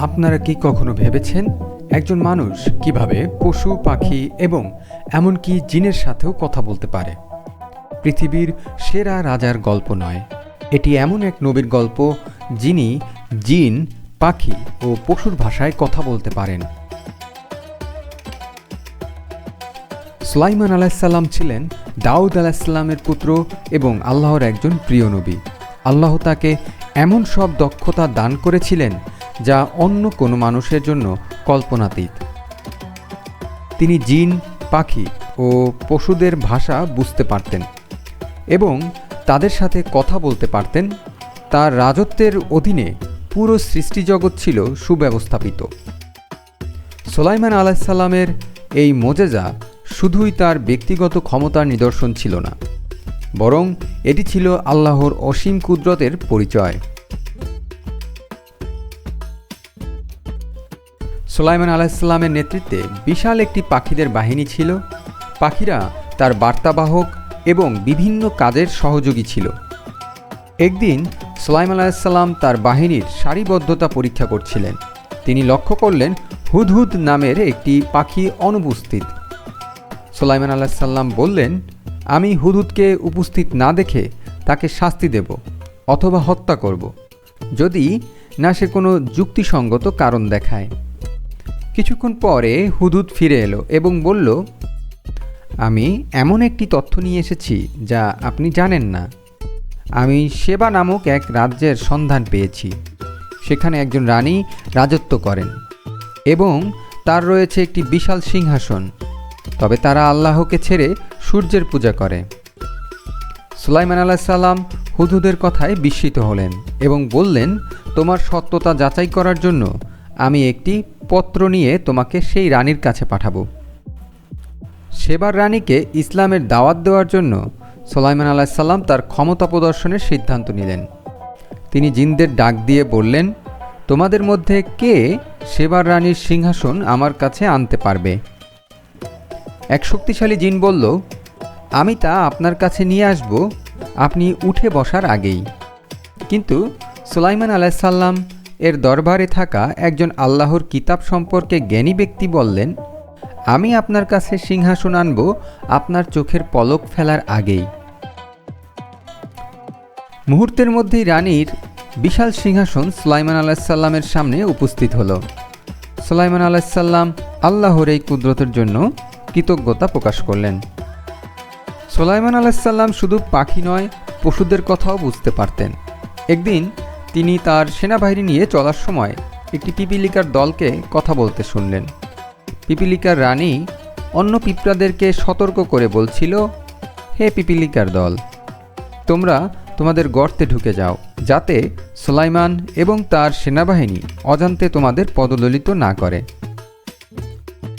আপনারা কি কখনো ভেবেছেন একজন মানুষ কীভাবে পশু, পাখি এবং এমনকি জিনের সাথেও কথা বলতে পারে? পৃথিবীর সেরা রাজার গল্প নয়। এটি এমন এক নবীর গল্প যিনি জিন, পাখি ও পশুর ভাষায় কথা বলতে পারেন। সুলাইমান আলাহিসাল্লাম ছিলেন দাউদ আলাহিসাল্লামের পুত্র এবং আল্লাহর একজন প্রিয় নবী। আল্লাহ তাকে এমন সব দক্ষতা দান করেছিলেন যা অন্য কোনো মানুষের জন্য কল্পনাতীত। তিনি জিন, পাখি ও পশুদের ভাষা বুঝতে পারতেন এবং তাদের সাথে কথা বলতে পারতেন। তার রাজত্বের অধীনে পুরো সৃষ্টিজগৎ ছিল সুব্যবস্থাপিত। সোলাইমান আলাহিসাল্লামের এই মোজেজা শুধুই তার ব্যক্তিগত ক্ষমতার নিদর্শন ছিল না, বরং এটি ছিল আল্লাহর অসীম কুদরতের পরিচয়। সোলাইমান আলাহিসাল্লামের নেতৃত্বে বিশাল একটি পাখিদের বাহিনী ছিল। পাখিরা তার বার্তাবাহক এবং বিভিন্ন কাজের সহযোগী ছিল। একদিন সোলাইমান আলাহিসাল্লাম তার বাহিনীর সারিবদ্ধতা পরীক্ষা করছিলেন। তিনি লক্ষ্য করলেন হুদহুদ নামের একটি পাখি অনুপস্থিত। সোলাইমান আলাহিসাল্লাম বললেন, আমি হুদহুদকে উপস্থিত না দেখে তাকে শাস্তি দেব অথবা হত্যা করব, যদি না সে কোনো যুক্তিসঙ্গত কারণ দেখায়। কিছুক্ষণ পরে হুদুদ ফিরে এলো এবং বলল, আমি এমন একটি তথ্য নিয়ে এসেছি যা আপনি জানেন না। আমি সেবা নামক এক রাজ্যের সন্ধান পেয়েছি। সেখানে একজন রানী রাজত্ব করেন এবং তার রয়েছে একটি বিশাল সিংহাসন। তবে তারা আল্লাহকে ছেড়ে সূর্যের পূজা করে। সুলাইমান আলাহ সাল্লাম হুদুদের কথায় বিস্মিত হলেন এবং বললেন, তোমার সত্যতা যাচাই করার জন্য আমি একটি পত্র নিয়ে তোমাকে সেই রানীর কাছে পাঠাবো। সেবার রানীকে ইসলামের দাওয়াত দেওয়ার জন্য সোলাইমান আলাহিসাল্লাম তার ক্ষমতা প্রদর্শনের সিদ্ধান্ত নিলেন। তিনি জিনদের ডাক দিয়ে বললেন, তোমাদের মধ্যে কে সেবার রানীর সিংহাসন আমার কাছে আনতে পারবে? এক শক্তিশালী জিন বলল, আমি তা আপনার কাছে নিয়ে আসব, আপনি উঠে বসার আগেই। কিন্তু সুলাইমান আলাহিসাল্লাম এর দরবারে থাকা একজন আল্লাহর কিতাব সম্পর্কে জ্ঞানী ব্যক্তি বললেন, আমি আপনার কাছে সিংহাসন আনব আপনার চোখের পলক ফেলার আগেই। মুহূর্তের মধ্যেই রানীর বিশাল সিংহাসন সুলাইমান আলাহিসাল্লামের সামনে উপস্থিত হলো। সুলাইমান আলাহিসাল্লাম আল্লাহর এই কুদরতের জন্য কৃতজ্ঞতা প্রকাশ করলেন। সোলাইমান আলাহিসাল্লাম শুধু পাখি নয়, পশুদের কথাও বুঝতে পারতেন। একদিন তিনি তার সেনাবাহিনী নিয়ে চলার সময় একটি পিপিলিকার দলকে কথা বলতে শুনলেন। পিপিলিকার রানী অন্য পিঁপড়াদেরকে সতর্ক করে বলছিল, হে পিপিলিকার দল, তোমরা তোমাদের গর্তে ঢুকে যাও, যাতে সুলাইমান এবং তার সেনাবাহিনী অজান্তে তোমাদের পদদলিত না করে।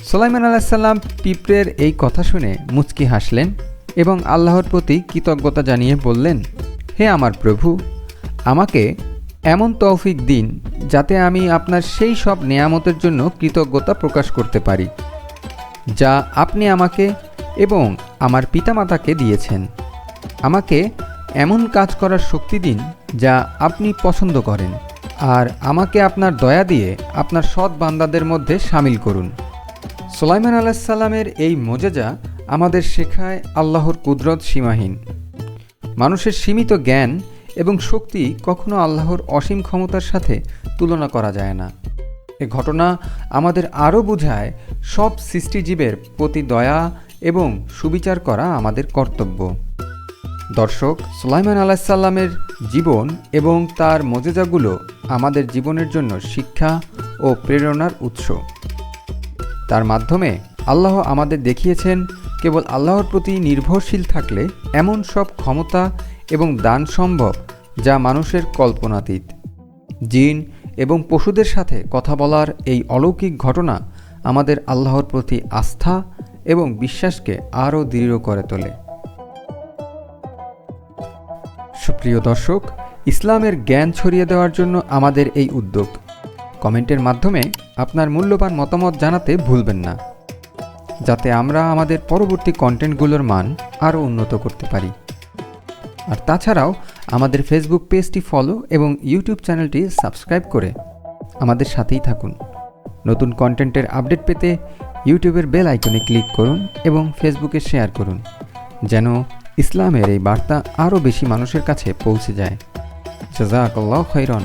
সোলাইমান আলাহিসাল্লাম পিঁপড়ের এই কথা শুনে মুচকি হাসলেন এবং আল্লাহর প্রতি কৃতজ্ঞতা জানিয়ে বললেন, হে আমার প্রভু, আমাকে এমন তৌফিক দিন যাতে আমি আপনার সেই সব নেয়ামতের জন্য কৃতজ্ঞতা প্রকাশ করতে পারি, যা আপনি আমাকে এবং আমার পিতামাতাকে দিয়েছেন। আমাকে এমন কাজ করার শক্তি দিন যা আপনি পছন্দ করেন আর আমাকে আপনার দয়া দিয়ে আপনার সৎ বান্দাদের মধ্যে সামিল করুন। সোলাইমান আলাহিসাল্লামের এই মোজেজা আমাদের শেখায় আল্লাহর কুদরত সীমাহীন। মানুষের সীমিত জ্ঞান এবং শক্তি কখনো আল্লাহর অসীম ক্ষমতার সাথে তুলনা করা যায় না। এ ঘটনা আমাদের আরও বোঝায় সব সৃষ্টিজীবের প্রতি দয়া এবং সুবিচার করা আমাদের কর্তব্য। দর্শক, সুলাইমান আলাহিসাল্লামের জীবন এবং তার মজেজাগুলো আমাদের জীবনের জন্য শিক্ষা ও প্রেরণার উৎস। তার মাধ্যমে আল্লাহ আমাদের দেখিয়েছেন, কেবল আল্লাহর প্রতি নির্ভরশীল থাকলে এমন সব ক্ষমতা এবং দান সম্ভব যা মানুষের কল্পনাতীত। জিন এবং পশুদের সাথে কথা বলার এই অলৌকিক ঘটনা আমাদের আল্লাহর প্রতি আস্থা এবং বিশ্বাসকে আরও দৃঢ় করে তোলে। সুপ্রিয় দর্শক, ইসলামের জ্ঞান ছড়িয়ে দেওয়ার জন্য আমাদের এই উদ্যোগ। কমেন্টের মাধ্যমে আপনার মূল্যবান মতামত জানাতে ভুলবেন না, যাতে আমরা আমাদের পরবর্তী কন্টেন্টগুলোর মান আরও উন্নত করতে পারি। আর তাছাড়াও আমাদের ফেসবুক পেজটি ফলো এবং ইউটিউব চ্যানেলটি সাবস্ক্রাইব করে আমাদের সাথেই থাকুন। নতুন কন্টেন্টের আপডেট পেতে ইউটিউবের বেল আইকনে ক্লিক করুন এবং ফেসবুকে শেয়ার করুন, যেন ইসলামের এই বার্তা আরও বেশি মানুষের কাছে পৌঁছে যায়। জাজাকাল্লাহ খৈরন